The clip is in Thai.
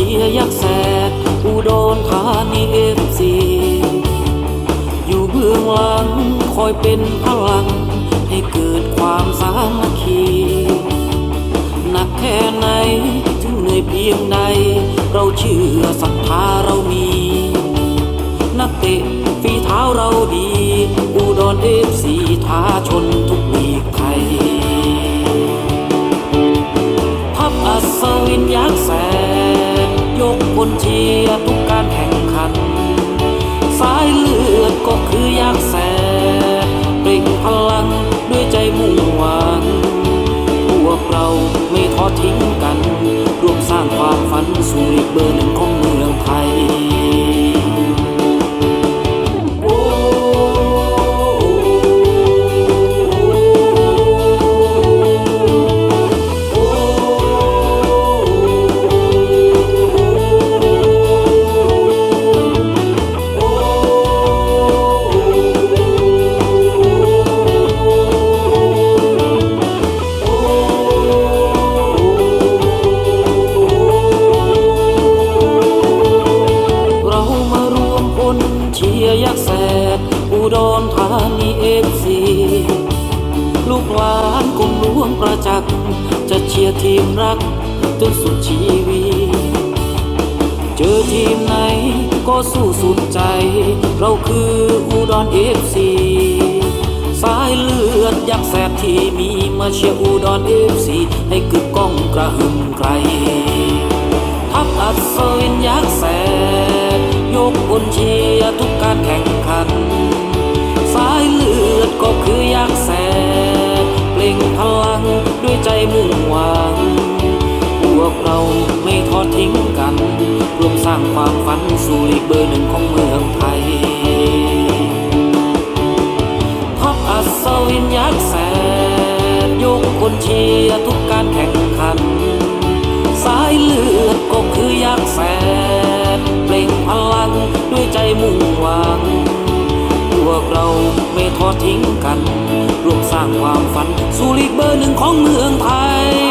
เชียร์ยักษ์แสกอุดรธานีเอฟซีอยู่เบื้องหลังคอยเป็นพลัง ให้เกิดความสามัคคีหนักแค่ไหนถึงเหนื่อยเพียงใด เราเชื่อศรัทธาเรามี นักเตะฝีเท้าเราดี อุดรเอฟซีท้าชน กพลเชียร์ทุกการแข่งขัน สายเลือดก็คือยากแสบเปล่งพลังด้วยใจมุ่งหวังพวกเราไม่ทอดทิ้งกัน ร่วมสร้างความฝันสู่ลีกเบอร์หนึ่ง เชียร์ยักษ์แสบอุดรธานีเอฟซีลูกหลานกลมหลวงประจักษ์จะเชียร์ทีมรักจนสุดชีวิตเจอทีมไหนก็สู้สุดใจ เราคืออุดรเอฟซีสายเลือดยักษ์แสบที่มีมาเชียร์อุดรเอฟซีให้กึกก้องกระหึ่มไกลทัพอัศวินยักษ์แสบ ยกพลเชียร์ทุกการแข่งขัน สายเลือดก็คือยักษ์แสบเปล่งพลังด้วยใจมุ่งหวัง พวกเราไม่ทอดทิ้งกันร่วมสร้างความฝันสู่ลีกเบอร์หนึ่งของเมืองไทยทัพอัศวินยักษ์แสนยกคนเชียร์ทุกการแข่งขัน สายเลือดก็คื มุ่งหวังพวกเราไม่ทอดทิ้งกัน ร่วมสร้างความฝัน สู่ลีกเบอร์หนึ่งของเมืองไทย